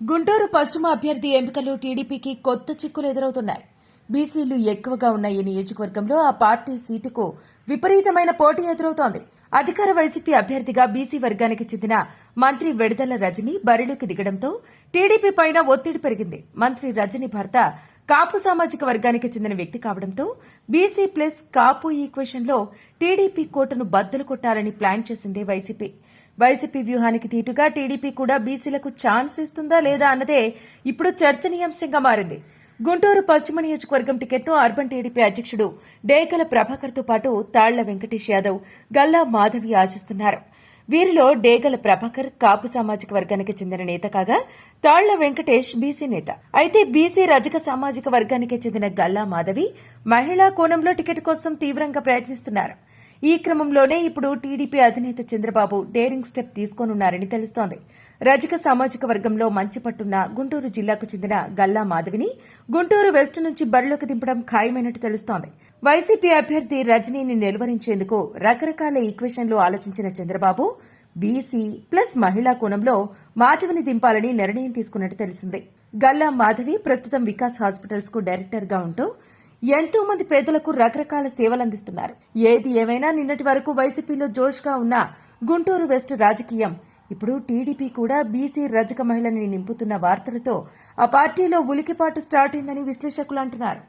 గుంటూరు పశ్చిమ అభ్యర్థి ఎంపికలు టీడీపీకి కొత్త చిక్కులు ఎదురవుతున్నాయి. బీసీలు ఎక్కువగా ఉన్న ఈ నియోజకవర్గంలో ఆ పార్టీ సీటుకు విపరీతమైన పోటీ ఎదురవుతోంది. అధికార వైసీపీ అభ్యర్థిగా బీసీ వర్గానికి చెందిన మంత్రి విడుదల రజని బరిలోకి దిగడంతో టీడీపీ పైన ఒత్తిడి పెరిగింది. మంత్రి రజని భర్త కాపు సామాజిక వర్గానికి చెందిన వ్యక్తి కావడంతో బీసీ ప్లస్ కాపు ఈక్వేషన్లో టీడీపీ కోటను బద్దలు కొట్టాలని ప్లాన్ చేసింది వైసీపీ. వైసీపీ వ్యూహానికి తీటుగా టీడీపీ కూడా బీసీలకు ఛాన్స్ ఇస్తుందా లేదా అన్నదే ఇప్పుడు చర్చనీయాంశంగా మారింది. గుంటూరు పశ్చిమ నియోజకవర్గం టికెట్ను అర్బన్ టీడీపీ అధ్యక్షుడు డేకల ప్రభాకర్తో పాటు తాళ్ళ వెంకటేష్ యాదవ్ గల్లా మాధవి ఆశిస్తున్నారు. వీరిలో డేగల ప్రభాకర్ కాపు సామాజిక వర్గానికి చెందిన నేత కాగా తాళ్ళ వెంకటేష్ బీసీ నేత. అయితే బీసీ రజక సామాజిక వర్గానికి చెందిన గల్లా మాధవి మహిళా కోణంలో టికెట్ కోసం తీవ్రంగా ప్రయత్నిస్తున్నారు. ఈ క్రమంలోనే ఇప్పుడు టీడీపీ అధినేత చంద్రబాబు డేరింగ్ స్టెప్ తీసుకోనున్నారని తెలుస్తోంది. రజక సామాజిక వర్గంలో మంచి పట్టున్న గుంటూరు జిల్లాకు చెందిన గల్లా మాధవిని గుంటూరు వెస్ట్ నుంచి బరిలోకి దింపడం ఖాయమైనట్టు తెలుస్తోంది. వైసీపీ అభ్యర్థి రజనీని నిలువరించేందుకు రకరకాల ఈక్వేషన్లు ఆలోచించిన చంద్రబాబు బీసీ ప్లస్ మహిళా కోణంలో మాధవిని దింపాలని నిర్ణయం తీసుకున్నట్టు తెలిసింది. గల్లా మాధవి ప్రస్తుతం వికాస్ హాస్పిటల్స్కు డైరెక్టర్గా ఉంటూ ఎంతో మంది పేదలకు రకరకాల సేవలు అందిస్తున్నారు. ఏది ఏమైనా నిన్నటి వరకు వైసీపీలో జోష్గా ఉన్న గుంటూరు వెస్ట్ రాజకీయం. ఇప్పుడు టీడీపీ కూడా బీసీ రజక మహిళని నింపుతున్న వార్తలతో ఆ పార్టీలో ఉలికిపాటు స్టార్ట్ అయిందని విశ్లేషకులు అంటున్నారు.